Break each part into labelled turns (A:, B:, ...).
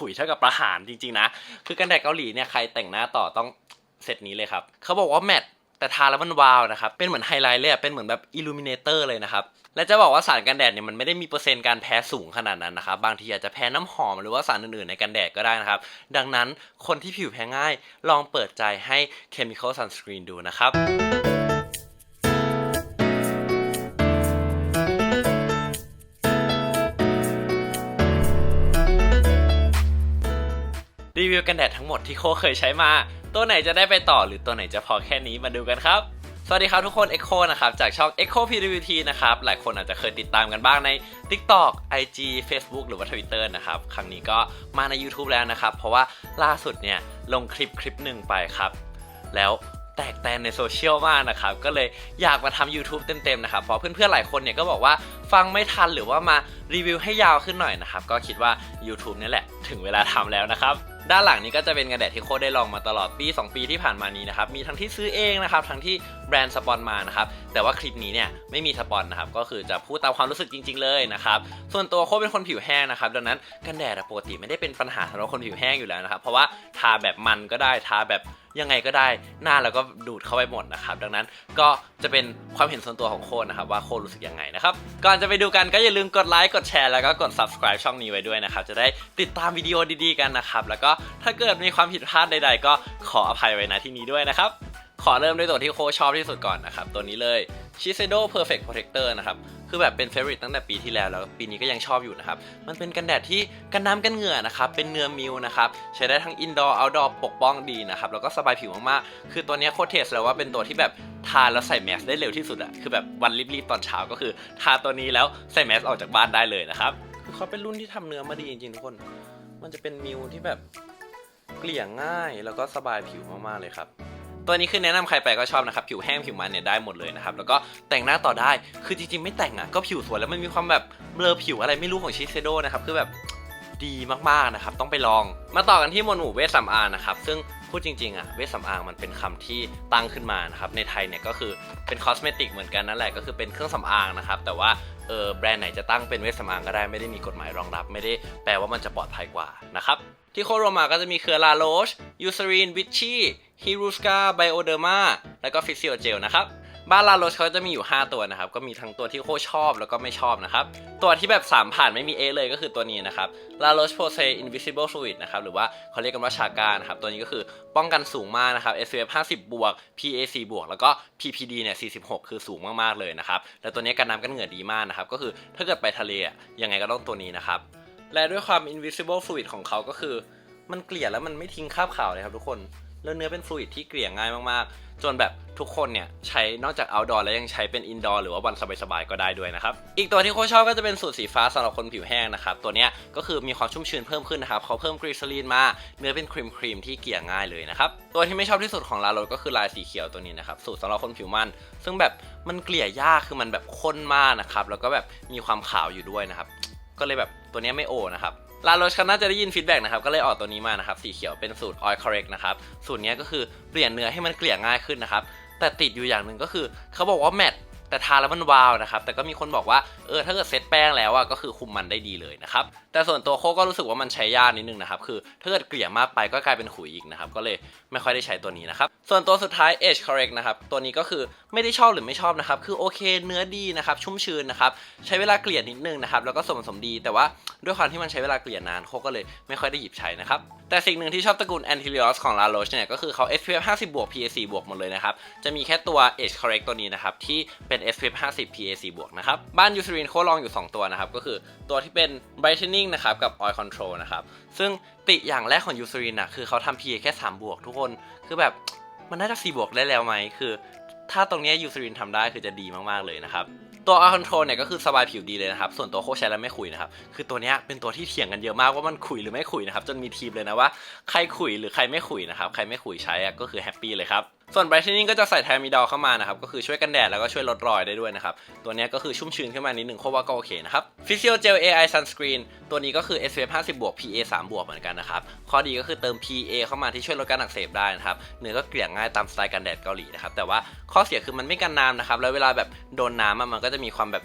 A: ขุยเท่ากับประหารจริงๆนะ คือกันแดดเกาหลีเนี่ยใครแต่งหน้าต่อต้องเซตนี้เลยครับ เขาบอกว่าแมตต์แต่ทาแล้วมันวาวนะครับ เป็นเหมือนไฮไลท์เลยเป็นเหมือนแบบอิลูมิเนเตอร์เลยนะครับ และจะบอกว่าสารกันแดดเนี่ยมันไม่ได้มีเปอร์เซ็นต์การแพ้สูงขนาดนั้นนะครับ บางทีอาจจะแพ้น้ำหอมหรือว่าสารอื่นๆในกันแดดก็ได้นะครับ ดังนั้นคนที่ผิวแพ้ง่ายลองเปิดใจให้ Chemical Sunscreen ดูนะครับ รีวิวกันแดดทั้งหมดที่โคเคยใช้มา ตัวไหนจะได้ไปต่อหรือตัวไหนจะพอแค่นี้มาดูกันครับสวัสดีครับทุกคน Echo นะครับจากช่อง Echo PWT นะครับหลายคนอาจจะเคยติดตามกันบ้างใน TikTok IG Facebook หรือว่า Twitter นะครับครั้งนี้ก็มาใน YouTube แล้วนะครับ เพราะว่าล่าสุดเนี่ยลงคลิปคลิปหนึ่งไปครับ แล้วแตกแตนในโซเชียลมากนะครับ ก็เลยอยากมาทำ YouTube เต็มๆนะครับ เพราะเพื่อนๆหลายคนเนี่ยก็บอกว่าฟังไม่ทันหรือว่ามารีวิวให้ยาวขึ้นหน่อยนะครับ ก็คิดว่า YouTube นี่แหละถึงเวลาทำแล้วนะครับด้านหลังนี้ก็จะเป็นกันแดดที่โคดได้ลองมาตลอดปี 2 ปีที่ผ่านมานี้นะครับ มีทั้งที่ซื้อเองนะครับ ทั้งที่แบรนด์สปอนมานะครับ แต่ว่าคลิปนี้เนี่ยไม่มีสปอนนะครับ ก็คือจะพูดตามความรู้สึกจริง ๆ เลยนะครับ ส่วนตัวโคดเป็นคนผิวแห้งนะครับ ดังนั้นกันแดดปกติไม่ได้เป็นปัญหาสำหรับคนผิวแห้งอยู่แล้วนะครับ เพราะว่าทาแบบมันก็ได้ ทาแบบยังไงก็ได้ หน้าแล้วก็ดูดเข้าไปหมดนะครับ ดังนั้นก็จะเป็นความเห็นส่วนตัวของโคดนะครับ ว่าโคดรู้สึกยังไงนะครับ ก่อนจะไปดูกันก็อย่าลืมกดไลค์ กดแชร์ แล้วก็กด subscribe ช่องนี้ไว้ด้วยนะครับ จะได้ติดตามวิดีโอดีๆกันนะครับ แล้วก็ถ้าเกิดมีความผิดพลาดใด ๆ ก็ขออภัยไว้ณที่นี้ด้วยนะครับ ขอเริ่มด้วยตัวที่โคชอบที่สุดก่อนนะครับ ตัวนี้เลย Shiseido Perfect Protector นะครับ คือแบบเป็นเฟ v o r i t e ตั้งแต่ปีที่แล้วแล้วปีนี้ก็ยังชอบอยู่นะครับ มันเป็นกันแดดที่กันน้ำกันเหงื่อนะครับ เป็นเนื้อมิวนะครับ ใช้ได้ทั้ง indoor outdoor ปกป้องดีนะครับ แล้วก็สบายผิวมากๆ คือตัวนี้โคตรเทสแล้วว่าเป็นตัวที่แบบทาแล้วใส่แมสได้เร็วที่สุดอะคือแบบวันรีบๆตอนเช้าก็คือ ทาตัวนี้แล้วใส่แมสออกจากบ้านได้เลยนะครับคือเขาเป็นรุ่นที่ทำเนื้อมาดีจริงๆทุกคน มันจะเป็นมิวที่แบบเกลี่ยง่ายแล้วก็สบายผิวมากๆเลยครับ ตัวนี้คือแนะนำใครไปก็ชอบนะครับ ผิวแห้งผิวมันเนี่ยได้หมดเลยนะครับ แล้วก็แต่งหน้าต่อได้คือจริงๆไม่แต่งอะก็ผิวสวยแล้วมันมีความแบบเบลอผิวอะไรไม่รู้ของชิเซโดนะครับคือแบบดีมากๆนะครับ ต้องไปลอง มาต่อกันที่โมนูเวสสำอางนะครับ ซึ่ง พูดจริงๆอะเวชสำอางมันเป็นคำที่ตั้งขึ้นมานะครับในไทยเนี่ยก็คือเป็นคอสเมติกเหมือนกันนั่นแหละก็คือเป็นเครื่องสำอางนะครับแต่ว่าเออแบรนด์ไหนจะตั้งเป็นเวชสำอางก็ได้ไม่ได้มีกฎหมายรองรับ ไม่ได้แปลว่ามันจะปลอดภัยกว่านะครับที่โคโรมาก็จะมีเครือลาโรชยูซารีนวิชชี่ฮิรูสกาไบโอเดอร์มาแล้วก็ฟิซิโอเจลนะครับ บ้านลาโรชเขาจะมีอยู่ 5 ตัวนะครับ ก็มีทั้งตัวที่โคชอบแล้วก็ไม่ชอบนะครับ ตัวที่แบบ 3 ผ่านไม่มีเอเลยก็คือตัวนี้นะครับลาโรชโพเซ invisible fluid นะครับ หรือว่าเขาเรียกกันว่าชาก้านะครับ ตัวนี้ก็คือป้องกันสูงมากนะครับ SPF 50 บวก PA 4บวก แล้วก็ PPD เนี่ย 46 คือสูงมากๆเลยนะครับ แล้วตัวนี้กันน้ำกันเหงื่อดีมากนะครับ ก็คือถ้าเกิดไปทะเลอะยังไงก็ต้องตัวนี้นะครับ และด้วยความ invisible fluid ของเขาก็คือ มันเกลี่ยแล้วมันไม่ทิ้งคราบขาวเลยครับทุกคน แล้วเนื้อเป็นฟลูอิดที่เกลี่ยง่ายมากๆ จนแบบทุกคนเนี่ยใช้นอกจาก outdoor แล้วยังใช้เป็น indoor หรือว่าวันสบายๆก็ได้ด้วยนะครับ อีกตัวที่โคชชอบก็จะเป็นสูตรสีฟ้าสำหรับคนผิวแห้งนะครับ ตัวเนี้ยก็คือมีความชุ่มชื้นเพิ่มขึ้นนะครับเขาเพิ่มกรีซลีนมา เนื้อเป็นครีมครีมที่เกลี่ยง่ายเลยนะครับ ตัวที่ไม่ชอบที่สุดของลาโรก็คือลายสีเขียวตัวนี้นะครับ สูตรสำหรับคนผิวมัน ซึ่งแบบมันเกลี่ยยากคือมันแบบข้นมากนะครับแล้วก็แบบมีความขาวอยู่ด้วยนะครับก็เลยแบบตัวนี้ไม่โอนะครับ ลาโรชเขาน่าจะได้ยินฟีดแบ็กนะครับ ก็เลยออกตัวนี้มานะครับ สีเขียวเป็นสูตร Oil Correct นะครับ สูตรนี้ก็คือเปลี่ยนเนื้อให้มันเกลี่ยง่ายขึ้นนะครับ แต่ติดอยู่อย่างหนึ่งก็คือ เขาบอกว่าแมต แต่ทาแล้วมันวาวนะครับ แต่ก็มีคนบอกว่าเออถ้าเกิดเซตแป้งแล้วอะก็คือคุมมันได้ดีเลยนะครับ แต่ส่วนตัวโคก็รู้สึกว่ามันใช้ยากนิดนึงนะครับ คือถ้าเกิดเกลี่ยมากไปก็กลายเป็นขุยอีกนะครับ ก็เลยไม่ค่อยได้ใช้ตัวนี้นะครับ ส่วนตัวสุดท้าย Age Correct นะครับ ตัวนี้ก็คือไม่ได้ชอบหรือไม่ชอบนะครับ คือโอเคเนื้อดีนะครับ ชุ่มชื้นนะครับ ใช้เวลาเกลี่ยนิดนึงนะครับ แล้วก็สมผสมดี แต่ว่าด้วยความที่มันใช้เวลาเกลี่ยนานโคก็เลยไม่ค่อยได้หยิบใช้นะครับ แต่สิ่งหนึ่งที่ชอบตระกูล Antilios ของ La Roche เนี่ย ก็คือเขา SPF 50บวก PA 4 บวกหมดเลยนะครับ จะมีแค่ตัว Age Correct ตัวนี้นะครับที่เป็น SPF 50 PA 4บวกนะครับ บ้าน Eucerin โคลองอยู่ 2 ตัวนะครับ ก็คือตัวที่เป็น Brightening นะครับ กับ Oil Control นะครับ ซึ่งติอย่างแรกของ Eucerin นะคือเขาทำ PA แค่ 3 บวกทุกคน คือแบบมันน่าจะ4บวกได้แล้วไหม คือถ้าตรงนี้ย Eucerin ทำได้คือจะดีมากๆเลยนะครับตัว Oil Control เนี่ยก็คือสบายผิวดีเลยนะครับ ส่วนตัวโคใช้แล้วไม่ขุยนะครับ คือตัวเนี้ยเป็นตัวที่เถียงกันเยอะมากว่ามันขุยหรือไม่ขุยนะครับ จนมีทีมเลยนะว่าใครขุยหรือใครไม่ขุยนะครับ ใครไม่ขุยใช้ก็คือแฮปปี้เลยครับ ส่วน brightening ก็จะใส่ไทมิดอลเข้ามานะครับ ก็คือช่วยกันแดดแล้วก็ช่วยลดรอยได้ด้วยนะครับ ตัวนี้ก็คือชุ่มชื้นขึ้นมานิดหนึ่งโคว่าก็โอเคนะครับ Physio Gel AI Sunscreen ตัวนี้ก็คือ SPF 50บวก PA 3บวกเหมือนกันนะครับ ข้อดีก็คือเติม PA เข้ามาที่ช่วยลดการอักเสบได้นะครับ เนื้อก็เกลี่ยง่ายตามสไตล์กันแดดเกาหลีนะครับ แต่ว่าข้อเสียคือมันไม่กันน้ำนะครับ แล้วเวลาแบบโดนน้ำมันก็จะมีความแบบ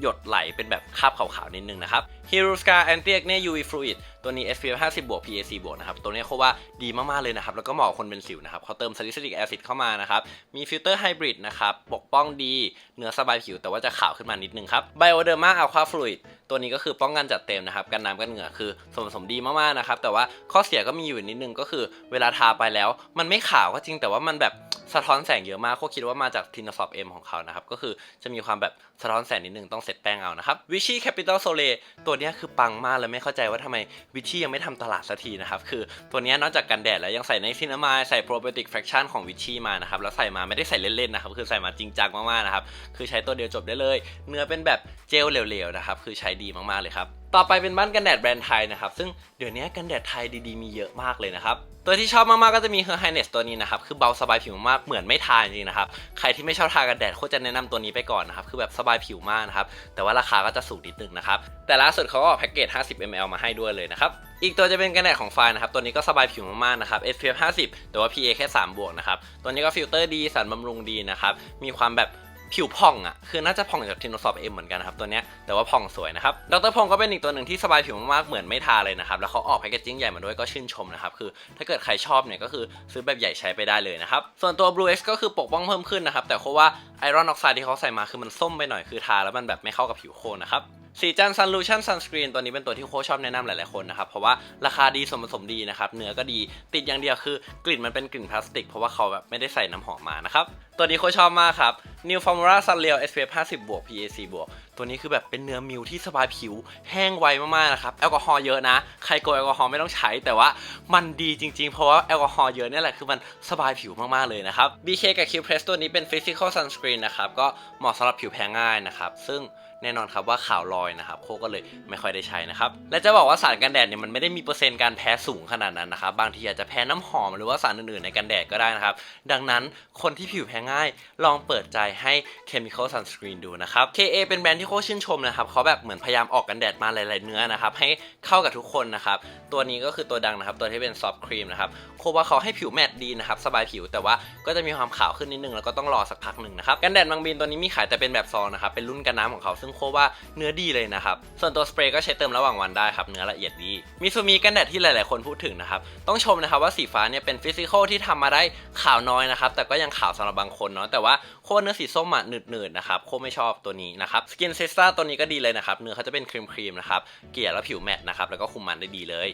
A: หยดไหลเป็นแบบคราบขาวๆนิดนึงนะครับ h e r o s c a Anti Acne UV Fluid ตัวนี้ SPF 50บวก PAC บวกนะครับตัวนี้เขาว่าดีมากๆเลยนะครับแล้วก็เหมาะคนเป็นสิวนะครับเขาเติมซาลิซิลิกแอซิดเข้ามานะครับมีฟิลเตอร์ไฮบริดนะครับปกป้องดีเนื้อสบายผิวแต่ว่าจะขาวขึ้นมานิดนึงครับ Bioderma Aqua Fluid ตัวนี้ก็คือป้องกันจัดเต็มนะครับกันน้ำกันเหงื่อคือส่วนผสมดีมากๆนะครับแต่ว่าข้อเสียก็มีอยู่นิดนึงก็คือ เวลาทาไปแล้ว มันไม่ขาวก็จริงแต่ว่ามันแบบสะท้อนแสงเยอะมากโคคิดว่ามาจากทิน s อ p เอ็มของเขานะครับก็คือจะมีความแบบสะท้อนแสงนิดนึงต้องเซตแป้งเอานะครับ Vichy Capital Sole ตัวนี้คือปังมากเลยไม่เข้าใจว่าทำไม Vichy ยังไม่ทำตลาดสักทีนะครับคือตัวนี้นอกจากกันแดดแล้วยังใส่ในซินามายใส่ probiotic fraction ของ Vichy มานะครับแล้วใส่มาไม่ได้ใส่เล่นๆนะครับคือใส่มาจริงจังมากๆนะครับคือใช้ตัวเดียวจบได้เลย เนื้อเป็นแบบเจลเหลวๆนะครับคือใช้ดีมากๆเลยครับ ต่อไปเป็นบ้านกันแดดแบรนด์ไทยนะครับ ซึ่งเดี๋ยวนี้กันแดดไทยดีๆมีเยอะมากเลยนะครับตัวที่ชอบมากๆก็จะมี Her Highness ตัวนี้นะครับ คือเบาสบายผิวมากเหมือนไม่ทาจริงๆนะครับ ใครที่ไม่ชอบทากันแดดโคตรจะแนะนำตัวนี้ไปก่อนนะครับ คือแบบสบายผิวมากนะครับ แต่ว่าราคาก็จะสูงนิดนึงนะครับ แต่ล่าสุดเขาก็ออกแพ็กเกจ 50 ml มาให้ด้วยเลยนะครับ อีกตัวจะเป็นกันแดดของไฟนะครับ ตัวนี้ก็สบายผิวมากๆนะครับ SPF 50 แต่ว่า PA แค่ 3 บวกนะครับ ตัวนี้ก็ฟิลเตอร์ดีสารบำรุงดีนะครับ มีความแบบ ผิวผ่องอะคือน่าจะผ่องจากทินโนซอฟเอ็มเหมือนกันนะครับตัวเนี้ยแต่ว่าผ่องสวยนะครับดรพงศ์ก็เป็นอีกตัวหนึ่งที่สบายผิวมากๆเหมือนไม่ทาเลยนะครับแล้วเขาออกแพคเกจจิ้งใหญ่มาด้วยก็ชื่นชมนะครับคือถ้าเกิดใครชอบเนี่ยก็คือซื้อแบบใหญ่ใช้ไปได้เลยนะครับส่วนตัว Blue X ก็คือปกป้องเพิ่มขึ้นนะครับแต่เพราะว่าไอรอนออกไซด์ที่เขาใส่มาคือมันส้มไปหน่อยคือทาแล้วมันแบบไม่เข้ากับผิวโคนนะครับ สีจันซันลูชั่นซันสกรีนตัวนี้เป็นตัวที่โค้ชชอบแนะนำหลายๆคนนะครับ เพราะว่าราคาดีสมผสมดีนะครับ เนื้อก็ดีติดอย่างเดียวคือกลิ่นมันเป็นกลิ่นพลาสติก เพราะว่าเขาแบบไม่ได้ใส่น้ำหอมมานะครับ ตัวนี้โค้ชชอบมากครับ New Formula Sun Real SPF 50บวก PAC บวกตัวนี้คือแบบเป็นเนื้อมิวที่สบายผิว แห้งไวมากๆนะครับแอลกอฮอล์เยอะนะ ใครกลัวแอลกอฮอล์ไม่ต้องใช้ แต่ว่ามันดีจริงๆ เพราะว่าแอลกอฮอล์เยอะนี่แหละคือมันสบายผิวมากๆเลยนะครับ BK กับ Q Press ตัวนี้เป็น Physical Sunscreen นะครับก็เหมาะสำหรับผิวแพ้ง่ายนะครับซึ่ง แน่นอนครับว่าขาวลอยนะครับโคก็เลยไม่ค่อยได้ใช้นะครับและจะบอกว่าสารกันแดดเนี่ยมันไม่ได้มีเปอร์เซ็นต์การแพ้สูงขนาดนั้นนะครับบางทีอาจจะแพ้น้ำหอมหรือว่าสารอื่นๆในกันแดดก็ได้นะครับดังนั้นคนที่ผิวแพ้ง่ายลองเปิดใจให้ Chemical Sunscreen ดูนะครับ KA เป็นแบรนด์ที่โคชื่นชมนะครับเขาแบบเหมือนพยายามออกกันแดดมาหลาย ๆ เนื้อนะครับให้เข้ากับทุกคนนะครับตัวนี้ก็คือตัวดังนะครับตัวที่เป็นซอฟต์ครีมนะครับโคว่าเขาให้ผิวแมตต์ดีนะครับสบายผิวแต่ว่าก็จะมีความขาวขึ้นนิดนึงแล้วก็ต้องรอสักพักหนึ่งนะครับกันแดดบางบีนตัวนี้มีขายแต่เป็นแบบซองนะครับเป็นรุ่นกันน้ำของเขาซงโคว่าเนื้อดีเลยนะครับ ส่วนตัวสเปรย์ก็ใช้เติมระหว่างวันได้ครับ เนื้อละเอียดดีมีซูมีกันแดดที่หลาย ๆ คนพูดถึงนะครับ ต้องชมนะครับว่าสีฟ้าเนี่ยเป็นฟิสิกอลที่ทำมาได้ขาวน้อยนะครับ แต่ก็ยังขาวสำหรับบางคนเนาะ แต่ว่าโคเนื้อสีส้มอะหนืดๆนะครับ โคไม่ชอบตัวนี้นะครับ สกินเซสตาตัวนี้ก็ดีเลยนะครับ เนื้อเขาจะเป็นครีมๆนะครับ เกลี่ยแล้วผิวแมตต์นะครับ แล้วก็คุมมันได้ดีเลย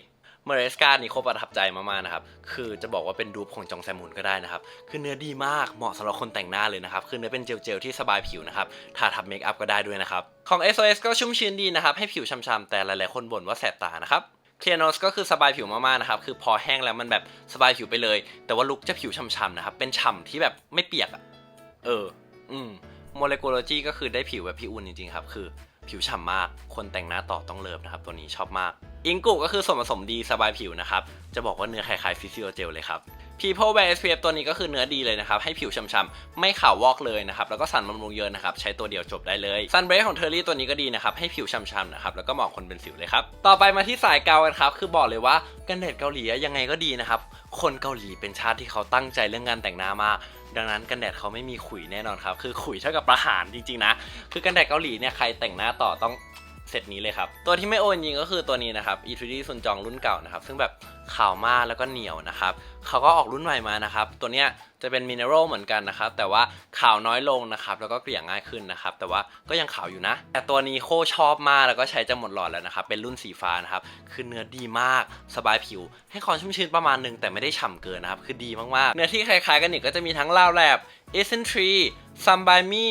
A: เมเรสกานี่โคประทับใจมากๆนะครับ คือจะบอกว่าเป็นดูปของจองแซมุนก็ได้นะครับ คือเนื้อดีมาก เหมาะสำหรับคนแต่งหน้าเลยนะครับ คือเนื้อเป็นเจลๆที่สบายผิวนะครับ ทาทับเมคอัพก็ได้ด้วยนะครับ ของ SOS ก็ชุ่มชื้นดีนะครับ ให้ผิวช่ำๆ แต่หลายๆ คนบ่นว่าแสบตานะครับเคลียร์โนสก็คือสบายผิวมากๆนะครับ คือพอแห้งแล้วมันแบบสบายผิวไปเลย แต่ว่าลุกจะผิวช่ำๆนะครับ เป็นฉ่ำที่แบบไม่เปียกอะเออ อืมโมเลกุลโลจีก็คือได้ผิวแบบพี่อุ่นจริงๆครับ คือ ผิวฉ่ำมาก คนแต่งหน้าต่อต้องเลิฟนะครับ ตัวนี้ชอบมาก อิงกุก็คือส่วนผสมดีสบายผิวนะครับ จะบอกว่าเนื้อคล้ายๆฟิสิโอเจลเลยครับ People Wear SPF ตัวนี้ก็คือเนื้อดีเลยนะครับ ให้ผิวช่ำๆไม่ขาววอกเลยนะครับ แล้วก็สั่นบำรุงเยอะนะครับ ใช้ตัวเดียวจบได้เลย Sun Break ของเทอร์รี่ตัวนี้ก็ดีนะครับ ให้ผิวช่ำๆนะครับ แล้วก็เหมาะคนเป็นสิวเลยครับ ต่อไปมาที่สายเกากันครับ คือบอกเลยว่ากันแดดเกาหลียังไงก็ดีนะครับ คนเกาหลีเป็นชาติที่เขาตั้งใจเรื่องงานแต่งหน้ามากดังนั้นกันแดดเขาไม่มีขุยแน่นอนครับ คือขุยเท่ากับประหารจริงๆนะ คือกันแดดเกาหลีเนี่ยใครแต่งหน้าต่อต้อง เซตนี้เลยครับ ตัวที่ไม่โอนจริงก็คือตัวนี้นะครับ e 3 d ซุนจองรุ่นเก่านะครับซึ่งแบบขาวมากแล้วก็เหนียวนะครับเขาก็ออกรุ่นใหม่มานะครับตัวเนี้ยจะเป็นมินเนอรัลเหมือนกันนะครับแต่ว่าขาวน้อยลงนะครับแล้วก็เกลี่ยง่ายขึ้นนะครับแต่ว่าก็ยังขาวอยู่นะ แต่ตัวนี้โคชอบมากแล้วก็ใช้จะหมดหลอดแล้วนะครับเป็นรุ่นสีฟ้านะครับคือเนื้อดีมากสบายผิว ให้ความชุ่มชื้นประมาณหนึ่งแต่ไม่ได้ฉ่ำเกินนะครับคือดีมากๆ เนื้อที่คล้ายๆกันอีกก็จะมีทั้งลาวแลบ e s s e n t r e Sun by Me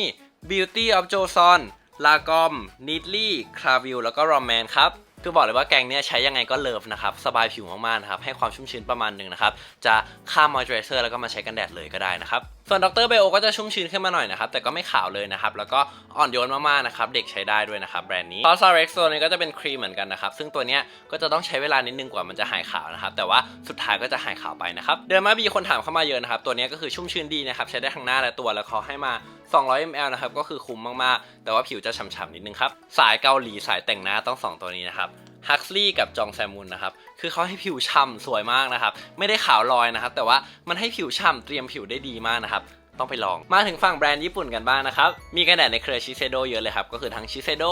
A: Beauty of Joseon ลากอมนิดลี่คราวิลแล้วก็รอมแมนครับคือบอกเลยว่าแกงเนี้ยใช้ยังไงก็เลิฟนะครับ สบายผิวมากๆนะครับ ให้ความชุ่มชื้นประมาณหนึ่งนะครับ จะฆ่ามอยเจอร์เซอร์แล้วก็มาใช้กันแดดเลยก็ได้นะครับส่วนดรเบลก็จะชุ่มชื้นขึ้นมาหน่อยนะครับ แต่ก็ไม่ขาวเลยนะครับ แล้วก็อ่อนโยนมากๆนะครับ เด็กใช้ได้ด้วยนะครับแบรนด์นี้ c o s r x ตัวนี้ก็จะเป็นครีมเหมือนกันนะครับ ซึ่งตัวเนี้ยก็จะต้องใช้เวลานิดนึงกว่ามันจะหายขาวนะครับ แต่ว่าสุดท้ายก็จะหายขาวไปนะครับ เดินมาบีคนถามเข้ามาเยอะนะครับ ตัวนี้ก็คือชุ่มชื้นดีนะครับ ใช้ได้ทั้งหน้าและตัว แล้วเขาให้มา 200 ml นะครับ ก็คือคุ้มมากๆ แต่ว่าผิวจะฉ่ำๆนิดนึงครับ สายเกาหลีสายแต่งหน้าต้องสองตัวนี้นะครับฮักซี่กับจองแซมุนนะครับ คือเขาให้ผิวฉ่ำสวยมากนะครับ ไม่ได้ขาวลอยนะครับ แต่ว่ามันให้ผิวฉ่ำเตรียมผิวได้ดีมากนะครับต้องไปลอง มาถึงฝั่งแบรนด์ญี่ปุ่นกันบ้างนะครับ มีกันแดดในเครือชิเซโดเยอะเลยครับ ก็คือทั้งชิเซโด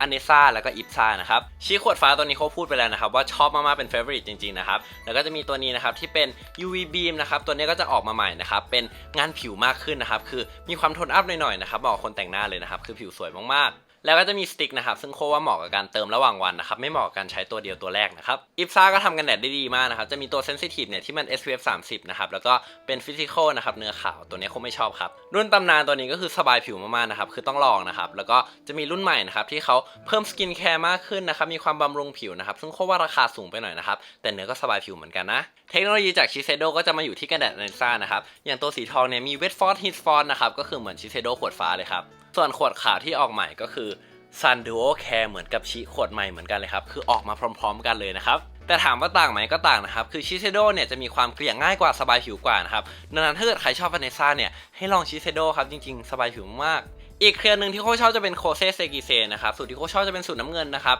A: อเนซ่าแล้วก็อิปซ่านะครับชีขวดฟ้าตัวนี้เขาพูดไปแล้วนะครับ ว่าชอบมากๆเป็น favorite จริงๆนะครับ แล้วก็จะมีตัวนี้นะครับที่เป็น UV beam นะครับ ตัวนี้ก็จะออกมาใหม่นะครับ เป็นงานผิวมากขึ้นนะครับ คือมีความโทนอัพหน่อยๆนะครับเหมาะกับคนแต่งหน้าเลยนะครับ คือผิวสวยมากๆ แล้วก็จะมีสติ๊กนะครับ ซึ่งโคว่าเหมาะกับการเติมระหว่างวันนะครับ ไม่เหมาะกับการใช้ตัวเดียวตัวแรกนะครับอิฟซ่าก็ทำกันแดดได้ดีมากนะครับ จะมีตัวเซนซิทีฟเนี่ยที่มัน SPF 30 นะครับ แล้วก็เป็นฟิสิกอลนะครับ เนื้อขาว ตัวนี้คงไม่ชอบครับ รุ่นตำนานตัวนี้ก็คือสบายผิวมากๆนะครับ คือต้องลองนะครับ แล้วก็จะมีรุ่นใหม่นะครับที่เขาเพิ่มสกินแคร์มากขึ้นนะครับ มีความบำรุงผิวนะครับ ซึ่งโคว่าราคาสูงไปหน่อยนะครับ แต่เนื้อก็สบายผิวเหมือนกันนะ เทคโนโลยีจากชิเซโดก็จะมาอยู่ที่กันแดดเนซ่านะครับ อย่างตัวสีทองเนี่ยมีเวทฟอร์ h ฮิตฟอร์นะครับ ก็คือเหมือนชิเซโดขวดฟ้าเลยครับ ส่วนขวดขาวที่ออกใหม่ก็คือ Sun Duo Care เหมือนกับชิขวดใหม่เหมือนกันเลยครับ คือออกมาพร้อม ๆ กันเลยนะครับ แต่ถามว่าต่างไหมก็ต่างนะครับ คือชิเซโดเนี่ยจะมีความเกลี่ยง่ายกว่าสบายผิวกว่านะครับดังนั้นถ้าเกิดใครชอบวาเนซ่าเนี่ยให้ลองชิเซโดครับจริง ๆ สบายผิวมาก อีกเครือหนึ่งที่โคชอบจะเป็นโคเซเซกิเซนะครับสูตรที่โคชอบจะเป็นสูตรน้ำเงินนะครับ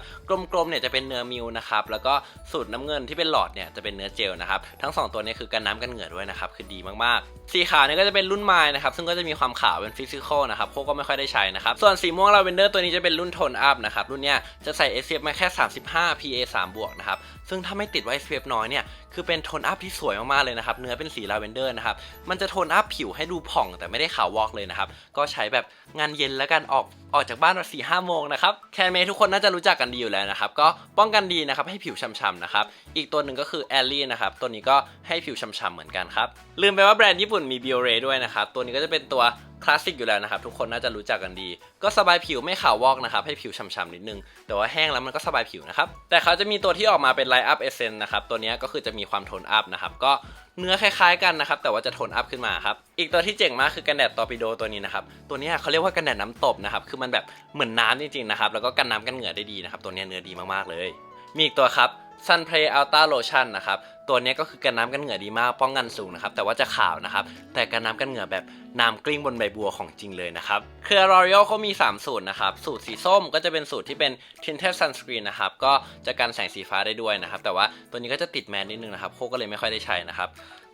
A: กลมๆเนี่ยจะเป็นเนื้อมิวนะครับแล้วก็สูตรน้ำเงินที่เป็นหลอดเนี่ยจะเป็นเนื้อเจลนะครับทั้งสองตัวนี้คือกันน้ำกันเหงื่อด้วยนะครับคือดีมากๆ สีขาวเนี่ยก็จะเป็นรุ่นไม้นะครับซึ่งก็จะมีความขาวเป็นฟิสิกอลนะครับโคก็ไม่ค่อยได้ใช้นะครับส่วนสีม่วงลาเวนเดอร์ตัวนี้จะเป็นรุ่นโทนอัพนะครับรุ่นเนี้ยจะใส่ SPF มาแค่ 35 PA 3บวกนะครับซึ่งถ้าไม่ติดว่า SPF น้อยเนี่ยคือเป็นโทนอัพที่สวยมากๆเลยนะครับเนื้อเป็นสีลาเวนเดอร์นะครับมันจะโทนอัพผิวให้ดูผ่องแต่ไม่ได้ขาววอกเลยนะครับก็ใช้แบบงานเย็นแล้วกันออก ออกจากบ้านมาสี่ห้าโมงนะครับแคนเมทุกคนน่าจะรู้จักกันดีอยู่แล้วนะครับก็ป้องกันดีนะครับให้ผิวฉ่ำๆนะครับอีกตัวหนึ่งก็คือแอลลี่นะครับตัวนี้ก็ให้ผิวฉ่ำๆเหมือนกันครับลืมไปว่าแบรนด์ญี่ปุ่นมีบิโอเรด้วยนะครับตัวนี้ก็จะเป็นตัวคลาสสิกอยู่แล้วนะครับทุกคนน่าจะรู้จักกันดี ก็สบายผิวไม่ขาววอกนะครับให้ผิวฉ่ำๆนิดนึง แต่ว่าแห้งแล้วมันก็สบายผิวนะครับแต่เขาจะมีตัวที่ออกมาเป็นไลท์อัพเอเซนนะครับตัวนี้ก็คือจะมีความโทนอัพนะครับก็เนื้อคล้ายๆกันนะครับแต่ว่าจะโทนอัพขึ้นมาครับอีกตัวที่เจ๋งมากคือกันแดดตอร์ปิโดตัวนี้นะครับตัวนี้เขาเรียกว่ากันแดดน้ำตบนะครับคือมันแบบเหมือนน้ำจริงๆนะครับ แล้วก็กันน้ำกันเหงื่อได้ดีนะครับ ตัวนี้เนื้อดีมากๆเลย มีอีกตัวครับ Sun Play Ultra Lotion นะครับตัวนี้ก็คือกันน้ำกันเหงื่อดีมากป้องกันสูงนะครับแต่ว่าจะขาวนะครับแต่กันน้ำกันเหงื่อแบบน้ำกลิ้งบนใบบัวของจริงเลยนะครับเครือ L'Oreal เขามี 3 สูตรนะครับสูตรสีส้มก็จะเป็นสูตรที่เป็น Tinted Sunscreen นะครับก็จะกันแสงสีฟ้าได้ด้วยนะครับแต่ว่าตัวนี้ก็จะติดแมนนิดนึงนะครับโคก็เลยไม่ค่อยได้ใช้นะครับ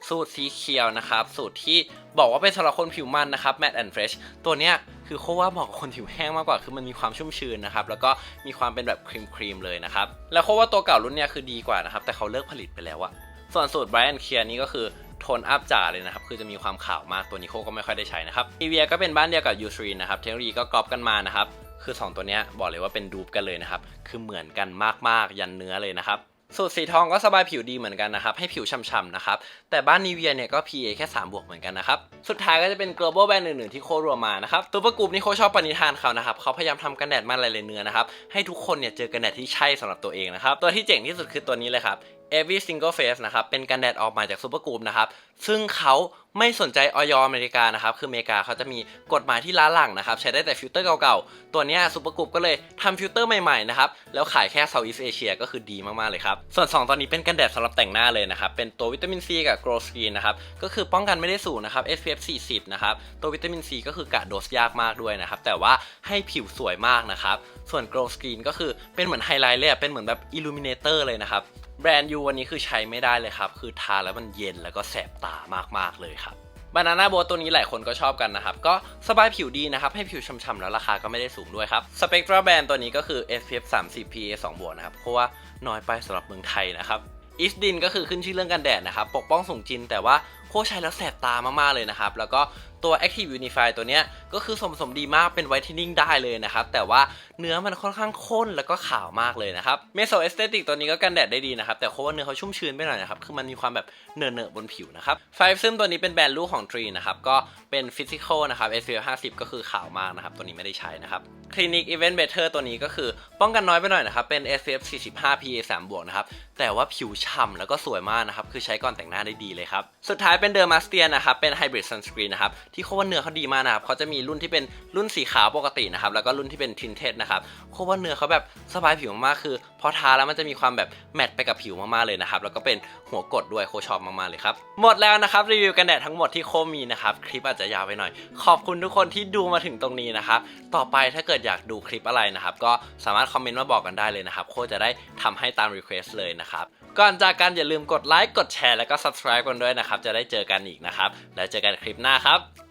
A: สูตรสีเขียวนะครับ สูตรที่บอกว่าเป็นสำหรับคนผิวมันนะครับ Matte and Fresh ตัวเนี้ยคือโคว่าเหมาะกับคนผิวแห้งมากกว่า คือมันมีความชุ่มชื้นนะครับ แล้วก็มีความเป็นแบบครีมครีมๆเลยนะครับ แล้วโคว่าตัวเก่ารุ่นเนี้ยคือดีกว่านะครับ แต่เขาเลิกผลิตไปแล้วอะส่วนสูตร Brian Clear นี้ก็คือโทนอัพจ๋าเลยนะครับ คือจะมีความขาวมาก ตัวนี้โคก็ไม่ค่อยได้ใช้นะครับ e v i a ก็เป็นบ้านเดียวกับ u s r i n นะครับ เทคโนโลยีก็กรอบกันมานะครับ คือ 2 ตัวเนี้ยบอกเลยว่าเป็นดูปกันเลยนะครับ คือเหมือนกันมากๆ ยันเนื้อเลยนะครับ สูตรสีทองก็สบายผิวดีเหมือนกันนะครับ ให้ผิวฉ่ำๆนะครับ แต่บ้านนีเวียเนี่ยก็ PA แค่ 3 บวกเหมือนกันนะครับ สุดท้ายก็จะเป็น global brand อื่นๆที่โครวมมานะครับตัวประกุบนี่โคชอบปณิธานเขานะครับเขาพยายามทำกันแดดมาหลายๆเนื้อนะครับให้ทุกคนเนี่ยเจอกันแดดที่ใช่สำหรับตัวเองนะครับตัวที่เจ๋งที่สุดคือตัวนี้เลยครับ Every Single Face นะครับ เป็นกันแดดออกมาจากซูเปอร์กรูมนะครับ ซึ่งเขาไม่สนใจออยอเมริกานะครับ คืออเมริกาเขาจะมีกฎหมายที่ล้าหลังนะครับ ใช้ได้แต่ฟิลเตอร์เก่าๆ ตัวนี้ซูเปอร์กรูมก็เลยทำฟิลเตอร์ใหม่ๆนะครับ แล้วขายแค่เซาท์อีสเอเชียก็คือดีมากๆเลยครับ ส่วน 2 ตอนนี้เป็นกันแดดสำหรับแต่งหน้าเลยนะครับ เป็นตัววิตามินซีกับ Glow Skin นะครับ ก็คือป้องกันไม่ได้สูงนะครับ SPF 40 นะครับ ตัววิตามินซีก็คือกะโดสยากมากด้วยนะครับ แต่ว่าให้ผิวสวยมากนะครับ ส่วน Glow Skin ก็คือเป็นเหมือนไฮไลท์เลยเป็นเหมือนแบบ Illuminator เลยนะครับ แบรนด์ยูวันนี้คือใช้ไม่ได้เลยครับ คือทาแล้วมันเย็นแล้วก็แสบตามากๆเลยครับบานาน่าโบตัวนี้หลายคนก็ชอบกันนะครับ ก็สบายผิวดีนะครับ ให้ผิวช่ำๆแล้วราคาก็ไม่ได้สูงด้วยครับสเปกตราแบรนด์ตัวนี้ก็คือ SPF 30 PA 2บวกนะครับ เพราะว่าน้อยไปสำหรับเมืองไทยนะครับอิสดินก็คือขึ้นชื่อเรื่องกันแดดนะครับ ปกป้องสูงจินแต่ว่าโคใช้แล้วแสบตามากๆเลยนะครับ แล้วก็ ตัว Active Unify ตัวเนี้ยก็คือสมสมดีมากเป็นไวท์เทนนิ่งได้เลยนะครับ แต่ว่าเนื้อมันค่อนข้างข้นแล้วก็ขาวมากเลยนะครับเมโซเอสเตติกตัวนี้ก็กันแดดได้ดีนะครับ แต่โคว่าเนื้อเขาชุ่มชื้นไปหน่อยนะครับ คือมันมีความแบบเนอะๆบนผิวนะครับไฟซึมตัวนี้เป็นแบรนด์ลูกของทรีนะครับ ก็เป็นฟิสิกอลนะครับ SPF 50 ก็คือขาวมากนะครับ ตัวนี้ไม่ได้ใช้นะครับคลินิกอีเวนต์เบเตอร์ตัวนี้ก็คือป้องกันน้อยไปหน่อยนะครับ เป็น SPF 45 PA 3บวกนะครับ แต่ว่าผิวฉ่ำแล้วก็สวยมากนะครับ คือใช้ก่อนแต่งหน้าได้ดีเลยครับ สุดท้ายเป็นเดอร์มาสเตียนะครับ เป็นไฮบริดซันสกรีนนะครับที่เขาว่าเนื้อเขาดีมากนะครับเขาจะมีรุ่นที่เป็นรุ่นสีขาวปกตินะครับแล้วก็รุ่นที่เป็นทินเทสนะครับเขาว่าเนื้อเขาแบบสบายผิวมากๆคือ พอทาแล้วมันจะมีความแบบแมทไปกับผิวมากๆเลยนะครับแล้วก็เป็นหัวกดด้วยโคชอบมากๆเลยครับหมดแล้วนะครับรีวิวกันแดดทั้งหมดที่โคมีนะครับคลิปอาจจะยาวไปหน่อย ขอบคุณทุกคนที่ดูมาถึงตรงนี้นะครับต่อไปถ้าเกิดอยากดูคลิปอะไรนะครับก็สามารถคอมเมนต์มาบอกกันได้เลยนะครับโคจะได้ทำให้ตามรีเควสเลยนะครับก่อนจากกันอย่าลืมกดไลค์กดแชร์แล้วก็ subscribe กันด้วยนะครับ จะได้เจอกันอีกนะครับ แล้วเจอกันคลิปหน้าครับ